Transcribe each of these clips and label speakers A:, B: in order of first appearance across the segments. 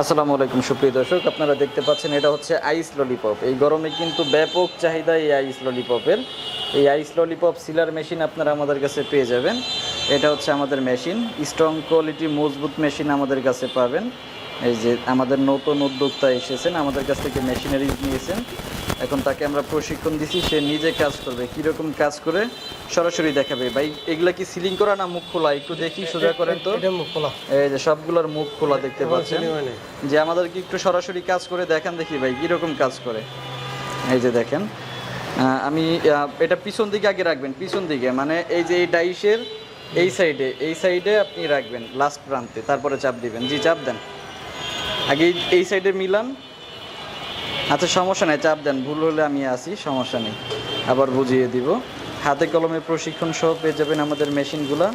A: আসসালামু আলাইকুম, সুপ্রিয় দর্শক। আপনারা দেখতে পাচ্ছেন, এটা হচ্ছে আইস ললিপপ। এই গরমে কিন্তু ব্যাপক চাহিদা এই আইস ললিপপের। এই আইস ললিপপ সিলার মেশিন আপনারা আমাদের কাছে পেয়ে যাবেন। এটা হচ্ছে আমাদের মেশিন। স্ট্রং কোয়ালিটি, মজবুত মেশিন আমাদের কাছে পাবেন। এই যে আমাদের নতুন উদ্যোক্তা এসেছেন আমাদের কাছ থেকে মেশিনারি নিয়েছেন। এখন তাকে আমরা প্রশিক্ষণ দিছি সে নিজে কাজ করবে কীরকম কাজ করে সরাসরি দেখাবে। ভাই এগুলা কি সিলিং করা না মুখ খোলা? একটু দেখি সোজা করেন তো।
B: এটা মুখ খোলা।
A: এই যে সবগুলোর মুখ খোলা দেখতে পাচ্ছেন। যে আমাদেরকে একটু সরাসরি কাজ করে দেখান দেখি ভাই কীরকম কাজ করে। এই যে দেখেন আমি এটা পিছন দিকে আগে রাখবেন পিছন দিকে। মানে এই যে এই ডাইসের এই সাইডে এই সাইডে আপনি রাখবেন লাস্ট প্রান্তে। তারপরে চাপ দিবেন। জি চাপ দেন। আগে এই- সাইডে মিলান। আচ্ছা সমস্যা নেই চাপ দেন। ভুল হলে আমি আসি সমস্যা নেই। আবার বুঝিয়ে দিব। হাতে কলমে প্রশিক্ষণ সহ পেয়ে যাবেন আমাদের মেশিনগুলা।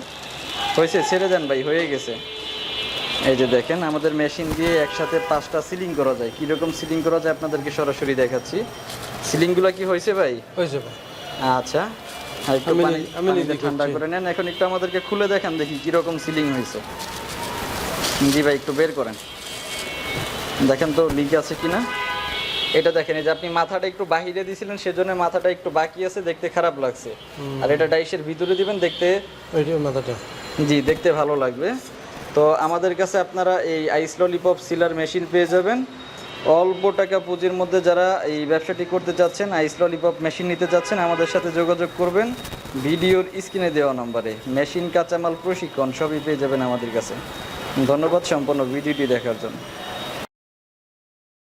A: হয়েছে ছেড়ে দেন ভাই হয়ে গেছে। এই যে দেখেন আমাদের মেশিন দিয়ে একসাথে পাঁচটা সিলিং করা যায়। কীরকম সিলিং করা যায় আপনাদেরকে সরাসরি দেখাচ্ছি। সিলিংগুলো কি হয়েছে ভাই?
B: হয়েছে ভাই।
A: আচ্ছা একটু পানি ঠান্ডা করে নেন। এখন একটু আমাদেরকে খুলে দেখান দেখি কীরকম সিলিং হয়েছে। জি ভাই একটু বের করেন। দেখেন তো লিক আছে কিনা? এটা দেখেন এই যে আপনি মাথাটা একটু বাহিরে দিয়েছিলেন সেজন্য মাথাটা একটু বাকি আছে দেখতে খারাপ লাগছে। আর এটা ডাইসের ভিতরে দিবেন দেখতে
B: মাথাটা।
A: জি দেখতে ভালো লাগবে। তো আমাদের কাছে আপনারা এই আইস ললিপপ সিলার মেশিন পেয়ে যাবেন। অল্প টাকা পুঁজির মধ্যে যারা এই ব্যবসাটি করতে চাচ্ছেন আইস ললিপপ মেশিন নিতে চাচ্ছেন আমাদের সাথে যোগাযোগ করবেন। ভিডিওর স্ক্রিনে দেওয়া নম্বরে। মেশিন কাঁচামাল প্রশিক্ষণ সবই পেয়ে যাবেন আমাদের কাছে। ধন্যবাদ সম্পূর্ণ ভিডিওটি দেখার জন্য।